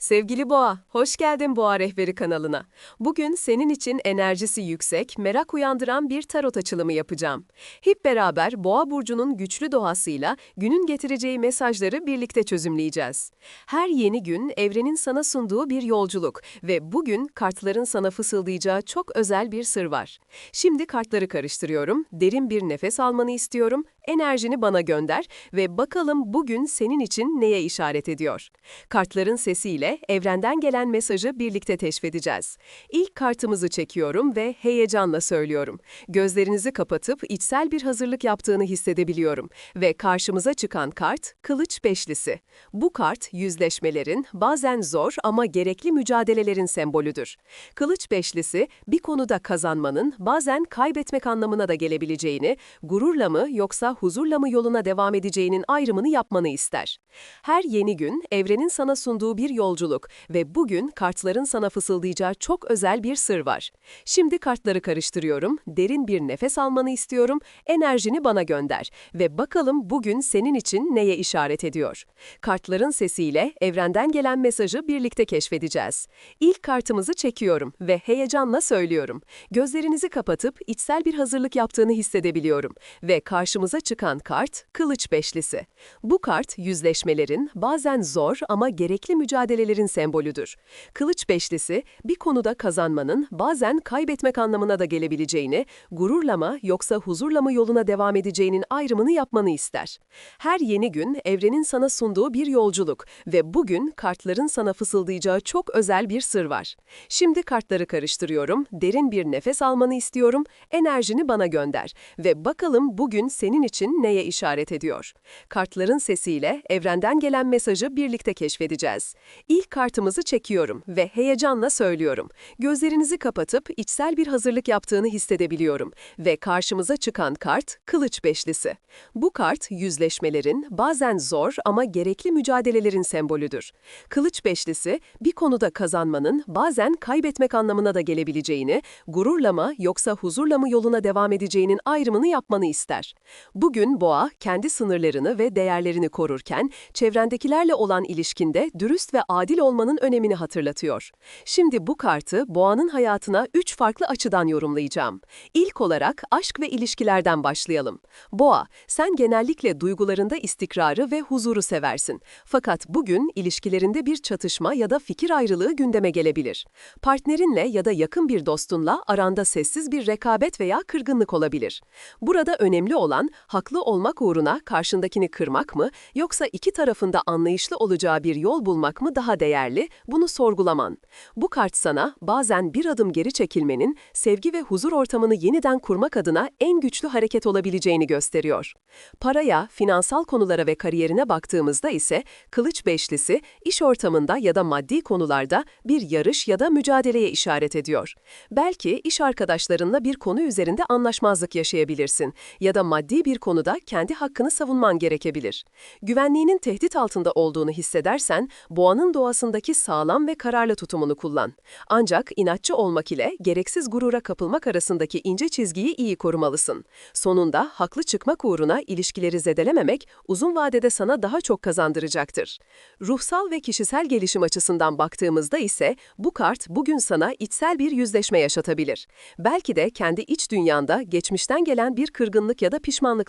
Sevgili Boğa, hoş geldin Boğa Rehberi kanalına. Bugün senin için enerjisi yüksek, merak uyandıran bir tarot açılımı yapacağım. Hep beraber Boğa burcunun güçlü doğasıyla günün getireceği mesajları birlikte çözümleyeceğiz. Her yeni gün evrenin sana sunduğu bir yolculuk ve bugün kartların sana fısıldayacağı çok özel bir sır var. Şimdi kartları karıştırıyorum, derin bir nefes almanı istiyorum, enerjini bana gönder ve bakalım bugün senin için neye işaret ediyor. Kartların sesiyle evrenden gelen mesajı birlikte teşfedeceğiz. İlk kartımızı çekiyorum ve heyecanla söylüyorum. Gözlerinizi kapatıp içsel bir hazırlık yaptığını hissedebiliyorum ve karşımıza çıkan kart Kılıç Beşlisi. Bu kart yüzleşmelerin, bazen zor ama gerekli mücadelelerin sembolüdür. Kılıç Beşlisi bir konuda kazanmanın, bazen kaybetmek anlamına da gelebileceğini, gururla mı yoksa huzurla mı yoluna devam edeceğinin ayrımını yapmanı ister. Her yeni gün evrenin sana sunduğu bir yolculuk ve bugün kartların sana fısıldayacağı çok özel bir sır var. Şimdi kartları karıştırıyorum, derin bir nefes almanı istiyorum, enerjini bana gönder ve bakalım bugün senin için neye işaret ediyor. Kartların sesiyle evrenden gelen mesajı birlikte keşfedeceğiz. İlk kartımızı çekiyorum ve heyecanla söylüyorum. Gözlerinizi kapatıp içsel bir hazırlık yaptığını hissedebiliyorum ve karşımıza çıkan kart Kılıç Beşlisi. Bu kart yüzleşmelerin, bazen zor ama gerekli mücadelelerin sembolüdür. Kılıç Beşlisi bir konuda kazanmanın, bazen kaybetmek anlamına da gelebileceğini, gururla mı yoksa huzurla mı yoluna devam edeceğinin ayrımını yapmanı ister. Her yeni gün evrenin sana sunduğu bir yolculuk ve bugün kartların sana fısıldayacağı çok özel bir sır var. Şimdi kartları karıştırıyorum, derin bir nefes almanı istiyorum, enerjini bana gönder ve bakalım bugün senin için neye işaret ediyor. Kartların sesiyle evrenden gelen mesajı birlikte keşfedeceğiz. İlk kartımızı çekiyorum ve heyecanla söylüyorum. Gözlerinizi kapatıp içsel bir hazırlık yaptığını hissedebiliyorum ve karşımıza çıkan kart Kılıç Beşlisi. Bu kart yüzleşmelerin, bazen zor ama gerekli mücadelelerin sembolüdür. Kılıç Beşlisi bir konuda kazanmanın, bazen kaybetmek anlamına da gelebileceğini, gururla mı yoksa huzurla mı yoluna devam edeceğinin ayrımını yapmanı ister. Bugün boğa kendi sınırlarını ve değerlerini korurken çevrendekilerle olan ilişkinde dürüst ve adil olmanın önemini hatırlatıyor. Şimdi bu kartı boğanın hayatına üç farklı açıdan yorumlayacağım. İlk olarak aşk ve ilişkilerden başlayalım. Boğa, sen genellikle duygularında istikrarı ve huzuru seversin. Fakat bugün ilişkilerinde bir çatışma ya da fikir ayrılığı gündeme gelebilir. Partnerinle ya da yakın bir dostunla aranda sessiz bir rekabet veya kırgınlık olabilir. Burada önemli olan haklı olmak uğruna karşındakini kırmak mı yoksa iki tarafında anlayışlı olacağı bir yol bulmak mı daha değerli, bunu sorgulaman. Bu kart sana bazen bir adım geri çekilmenin, sevgi ve huzur ortamını yeniden kurmak adına en güçlü hareket olabileceğini gösteriyor. Paraya, finansal konulara ve kariyerine baktığımızda ise kılıç beşlisi iş ortamında ya da maddi konularda bir yarış ya da mücadeleye işaret ediyor. Belki iş arkadaşlarınla bir konu üzerinde anlaşmazlık yaşayabilirsin ya da maddi bir konuda kendi hakkını savunman gerekebilir. Güvenliğinin tehdit altında olduğunu hissedersen, boğanın doğasındaki sağlam ve kararlı tutumunu kullan. Ancak inatçı olmak ile gereksiz gurura kapılmak arasındaki ince çizgiyi iyi korumalısın. Sonunda haklı çıkmak uğruna ilişkileri zedelememek uzun vadede sana daha çok kazandıracaktır. Ruhsal ve kişisel gelişim açısından baktığımızda ise bu kart bugün sana içsel bir yüzleşme yaşatabilir. Belki de kendi iç dünyanda geçmişten gelen bir kırgınlık ya da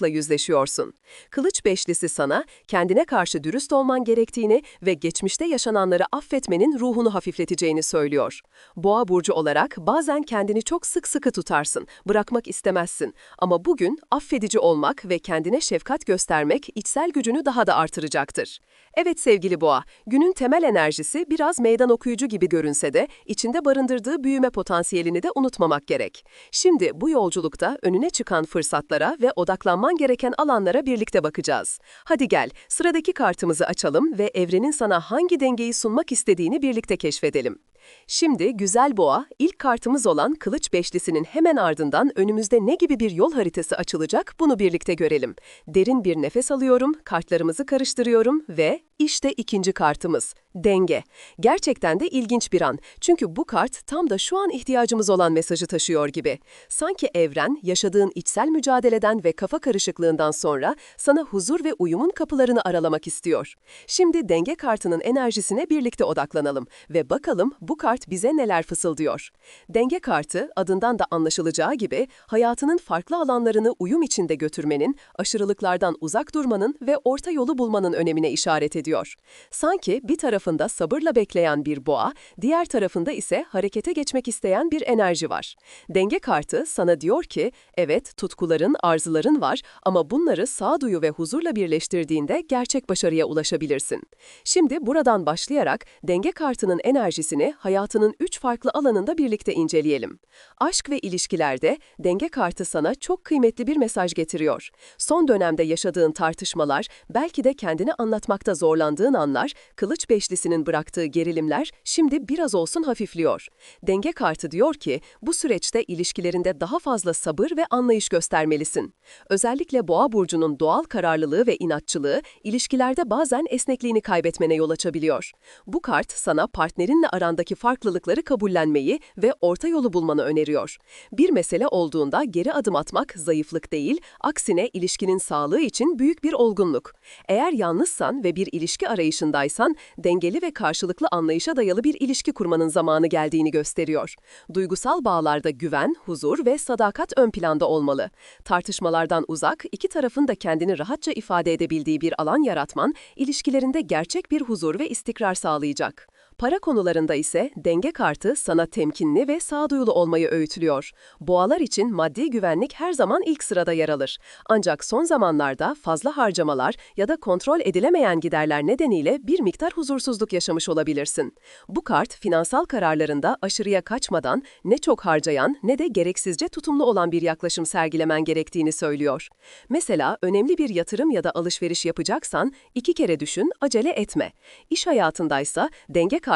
pişmanlıkla yüzleşiyorsun. Kılıç Beşlisi sana kendine karşı dürüst olman gerektiğini ve geçmişte yaşananları affetmenin ruhunu hafifleteceğini söylüyor. Boğa burcu olarak bazen kendini çok sık sıkı tutarsın, bırakmak istemezsin. Ama bugün affedici olmak ve kendine şefkat göstermek içsel gücünü daha da artıracaktır. Evet sevgili boğa, günün temel enerjisi biraz meydan okuyucu gibi görünse de içinde barındırdığı büyüme potansiyelini de unutmamak gerek. Şimdi bu yolculukta önüne çıkan fırsatlara ve odaklanman gereken alanlara birlikte bakacağız. Hadi gel, sıradaki kartımızı açalım ve evrenin sana hangi dengeyi sunmak istediğini birlikte keşfedelim. Şimdi güzel boğa, ilk kartımız olan kılıç beşlisinin hemen ardından önümüzde ne gibi bir yol haritası açılacak bunu birlikte görelim. Derin bir nefes alıyorum, kartlarımızı karıştırıyorum ve işte ikinci kartımız, denge. Gerçekten de ilginç bir an. Çünkü bu kart tam da şu an ihtiyacımız olan mesajı taşıyor gibi. Sanki evren, yaşadığın içsel mücadeleden ve kafa karışıklığından sonra sana huzur ve uyumun kapılarını aralamak istiyor. Şimdi denge kartının enerjisine birlikte odaklanalım ve bakalım bu kart bize neler fısıldıyor. Denge kartı, adından da anlaşılacağı gibi hayatının farklı alanlarını uyum içinde götürmenin, aşırılıklardan uzak durmanın ve orta yolu bulmanın önemine işaret ediyor. Sanki bir tarafında sabırla bekleyen bir boğa, diğer tarafında ise harekete geçmek isteyen bir enerji var. Denge kartı sana diyor ki, evet tutkuların, arzuların var ama bunları sağduyu ve huzurla birleştirdiğinde gerçek başarıya ulaşabilirsin. Şimdi buradan başlayarak denge kartının enerjisini hayatının üç farklı alanında birlikte inceleyelim. Aşk ve ilişkilerde denge kartı sana çok kıymetli bir mesaj getiriyor. Son dönemde yaşadığın tartışmalar, belki de kendini anlatmakta zorlandığın anlar, kılıç beşlisinin bıraktığı gerilimler şimdi biraz olsun hafifliyor. Denge kartı diyor ki, bu süreçte ilişkilerinde daha fazla sabır ve anlayış göstermelisin. Özellikle boğa burcunun doğal kararlılığı ve inatçılığı, ilişkilerde bazen esnekliğini kaybetmene yol açabiliyor. Bu kart sana partnerinle arandaki farklılıkları kabullenmeyi ve orta yolu bulmanı öneriyor. Bir mesele olduğunda geri adım atmak zayıflık değil, aksine ilişkinin sağlığı için büyük bir olgunluk. Eğer yalnızsan ve bir ilişki arayışındaysan, dengeli ve karşılıklı anlayışa dayalı bir ilişki kurmanın zamanı geldiğini gösteriyor. Duygusal bağlarda güven, huzur ve sadakat ön planda olmalı. Tartışmalardan uzak, iki tarafın da kendini rahatça ifade edebildiği bir alan yaratman, ilişkilerinde gerçek bir huzur ve istikrar sağlayacak. Para konularında ise denge kartı sana temkinli ve sağduyulu olmayı öğütlüyor. Boğalar için maddi güvenlik her zaman ilk sırada yer alır. Ancak son zamanlarda fazla harcamalar ya da kontrol edilemeyen giderler nedeniyle bir miktar huzursuzluk yaşamış olabilirsin. Bu kart finansal kararlarında aşırıya kaçmadan ne çok harcayan ne de gereksizce tutumlu olan bir yaklaşım sergilemen gerektiğini söylüyor. Mesela önemli bir yatırım ya da alışveriş yapacaksan iki kere düşün, acele etme. İş hayatındaysa denge kartı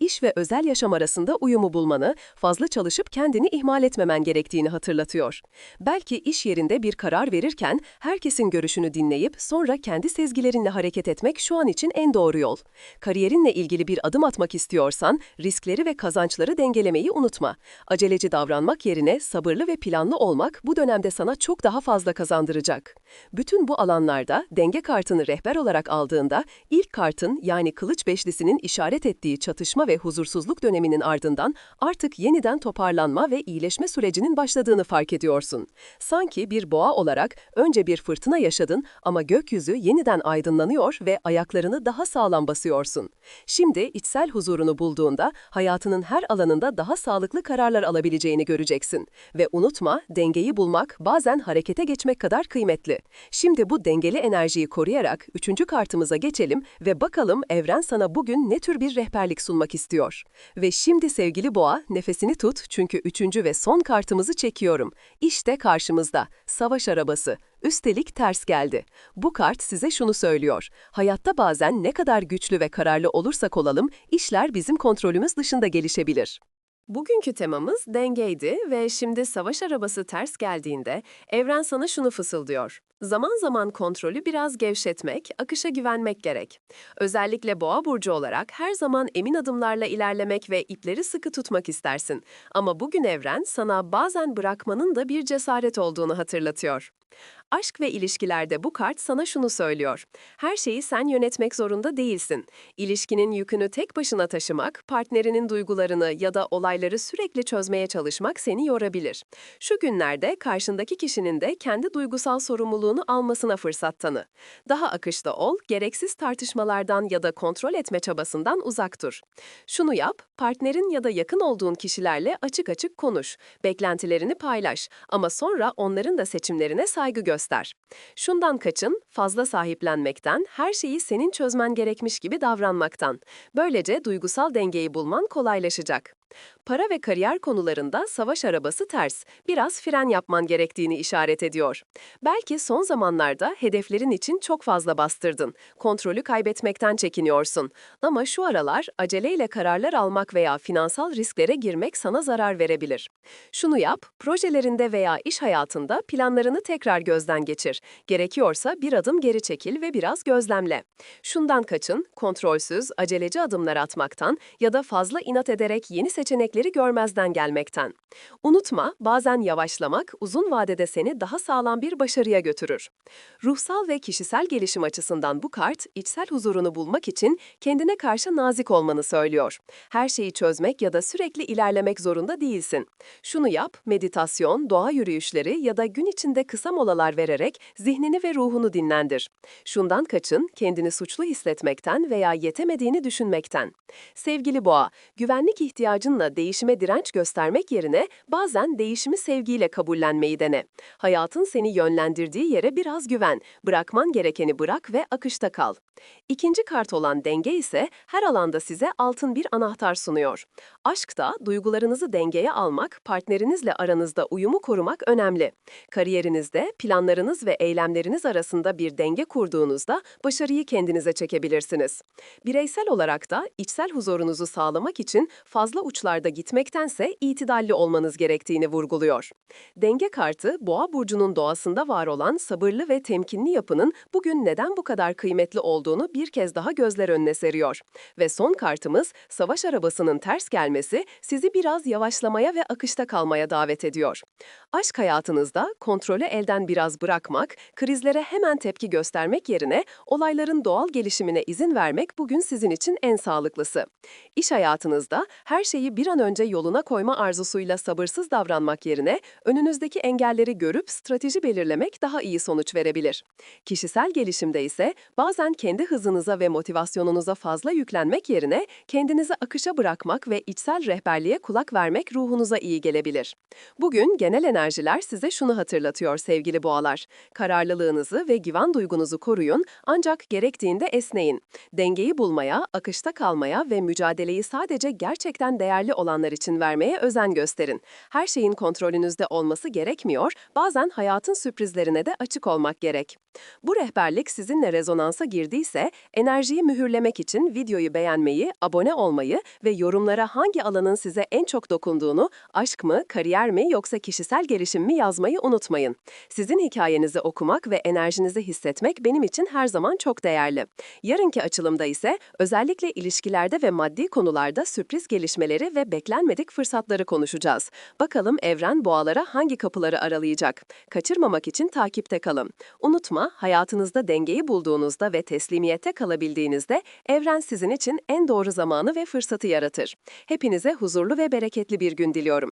iş ve özel yaşam arasında uyumu bulmanı, fazla çalışıp kendini ihmal etmemen gerektiğini hatırlatıyor. Belki iş yerinde bir karar verirken herkesin görüşünü dinleyip sonra kendi sezgilerinle hareket etmek şu an için en doğru yol. Kariyerinle ilgili bir adım atmak istiyorsan riskleri ve kazançları dengelemeyi unutma. Aceleci davranmak yerine sabırlı ve planlı olmak bu dönemde sana çok daha fazla kazandıracak. Bütün bu alanlarda denge kartını rehber olarak aldığında ilk kartın yani kılıç beşlisinin işaret ettiği çatışma ve huzursuzluk döneminin ardından artık yeniden toparlanma ve iyileşme sürecinin başladığını fark ediyorsun. Sanki bir boğa olarak önce bir fırtına yaşadın ama gökyüzü yeniden aydınlanıyor ve ayaklarını daha sağlam basıyorsun. Şimdi içsel huzurunu bulduğunda hayatının her alanında daha sağlıklı kararlar alabileceğini göreceksin. Ve unutma, dengeyi bulmak bazen harekete geçmek kadar kıymetli. Şimdi bu dengeli enerjiyi koruyarak üçüncü kartımıza geçelim ve bakalım evren sana bugün ne tür bir rehberlik sunmak istiyor. Ve şimdi sevgili boğa nefesini tut çünkü üçüncü ve son kartımızı çekiyorum. İşte karşımızda savaş arabası. Üstelik ters geldi. Bu kart size şunu söylüyor. Hayatta bazen ne kadar güçlü ve kararlı olursak olalım, işler bizim kontrolümüz dışında gelişebilir. Bugünkü temamız dengeydi ve şimdi savaş arabası ters geldiğinde evren sana şunu fısıldıyor. Zaman zaman kontrolü biraz gevşetmek, akışa güvenmek gerek. Özellikle boğa burcu olarak her zaman emin adımlarla ilerlemek ve ipleri sıkı tutmak istersin. Ama bugün evren sana bazen bırakmanın da bir cesaret olduğunu hatırlatıyor. Aşk ve ilişkilerde bu kart sana şunu söylüyor. Her şeyi sen yönetmek zorunda değilsin. İlişkinin yükünü tek başına taşımak, partnerinin duygularını ya da olayları sürekli çözmeye çalışmak seni yorabilir. Şu günlerde karşındaki kişinin de kendi duygusal sorumluluğunu almasına fırsat tanı. Daha akışta ol, gereksiz tartışmalardan ya da kontrol etme çabasından uzak dur. Şunu yap, partnerin ya da yakın olduğun kişilerle açık açık konuş. Beklentilerini paylaş ama sonra onların da seçimlerine saygı göster. Şundan kaçın, fazla sahiplenmekten, her şeyi senin çözmen gerekmiş gibi davranmaktan. Böylece duygusal dengeyi bulman kolaylaşacak. Para ve kariyer konularında savaş arabası ters, biraz fren yapman gerektiğini işaret ediyor. Belki son zamanlarda hedeflerin için çok fazla bastırdın, kontrolü kaybetmekten çekiniyorsun. Ama şu aralar aceleyle kararlar almak veya finansal risklere girmek sana zarar verebilir. Şunu yap, projelerinde veya iş hayatında planlarını tekrar gözden geçir. Gerekiyorsa bir adım geri çekil ve biraz gözlemle. Şundan kaçın, kontrolsüz, aceleci adımlar atmaktan ya da fazla inat ederek yeni seçenekleri görmezden gelmekten. Unutma, bazen yavaşlamak uzun vadede seni daha sağlam bir başarıya götürür. Ruhsal ve kişisel gelişim açısından bu kart, içsel huzurunu bulmak için kendine karşı nazik olmanı söylüyor. Her şeyi çözmek ya da sürekli ilerlemek zorunda değilsin. Şunu yap, meditasyon, doğa yürüyüşleri ya da gün içinde kısa molalar vererek zihnini ve ruhunu dinlendir. Şundan kaçın, kendini suçlu hissetmekten veya yetemediğini düşünmekten. Sevgili boğa, güvenlik ihtiyacınla değişime direnç göstermek yerine bazen değişimi sevgiyle kabullenmeyi dene. Hayatın seni yönlendirdiği yere biraz güven, bırakman gerekeni bırak ve akışta kal. İkinci kart olan denge ise her alanda size altın bir anahtar sunuyor. Aşkta duygularınızı dengeye almak, partnerinizle aranızda uyumu korumak önemli. Kariyerinizde planlarınız ve eylemleriniz arasında bir denge kurduğunuzda başarıyı kendinize çekebilirsiniz. Bireysel olarak da içsel huzurunuzu sağlamak için fazla uçlarda gitmektense itidalli olmanız gerektiğini vurguluyor. Denge kartı, Boğa burcunun doğasında var olan sabırlı ve temkinli yapının bugün neden bu kadar kıymetli olduğunu bir kez daha gözler önüne seriyor. Ve son kartımız, savaş arabasının ters gelmesi sizi biraz yavaşlamaya ve akışta kalmaya davet ediyor. Aşk hayatınızda kontrolü elden biraz bırakmak, krizlere hemen tepki göstermek yerine olayların doğal gelişimine izin vermek bugün sizin için en sağlıklısı. İş hayatınızda her şeyi bir an önce yoluna koyma arzusuyla sabırsız davranmak yerine önünüzdeki engelleri görüp strateji belirlemek daha iyi sonuç verebilir. Kişisel gelişimde ise bazen kendi hızınıza ve motivasyonunuza fazla yüklenmek yerine kendinizi akışa bırakmak ve içsel rehberliğe kulak vermek ruhunuza iyi gelebilir. Bugün genel enerjiler size şunu hatırlatıyor sevgili boğalar. Kararlılığınızı ve güven duygunuzu koruyun ancak gerektiğinde esneyin. Dengeyi bulmaya, akışta kalmaya ve mücadeleyi sadece gerçekten değerli olanlar için vermeye özen gösterin. Her şeyin kontrolünüzde olması gerekmiyor, bazen hayatın sürprizlerine de açık olmak gerek. Bu rehberlik sizinle rezonansa girdiyse, enerjiyi mühürlemek için videoyu beğenmeyi, abone olmayı ve yorumlara hangi alanın size en çok dokunduğunu, aşk mı, kariyer mi yoksa kişisel gelişim mi yazmayı unutmayın. Sizin hikayenizi okumak ve enerjinizi hissetmek benim için her zaman çok değerli. Yarınki açılımda ise özellikle ilişkilerde ve maddi konularda sürpriz gelişmeleri ve beklenmedik fırsatları konuşacağız. Bakalım evren boğalara hangi kapıları aralayacak? Kaçırmamak için takipte kalın. Unutma, hayatınızda dengeyi bulduğunuzda ve teslimiyette kalabildiğinizde evren sizin için en doğru zamanı ve fırsatı yaratır. Hepinize huzurlu ve bereketli bir gün diliyorum.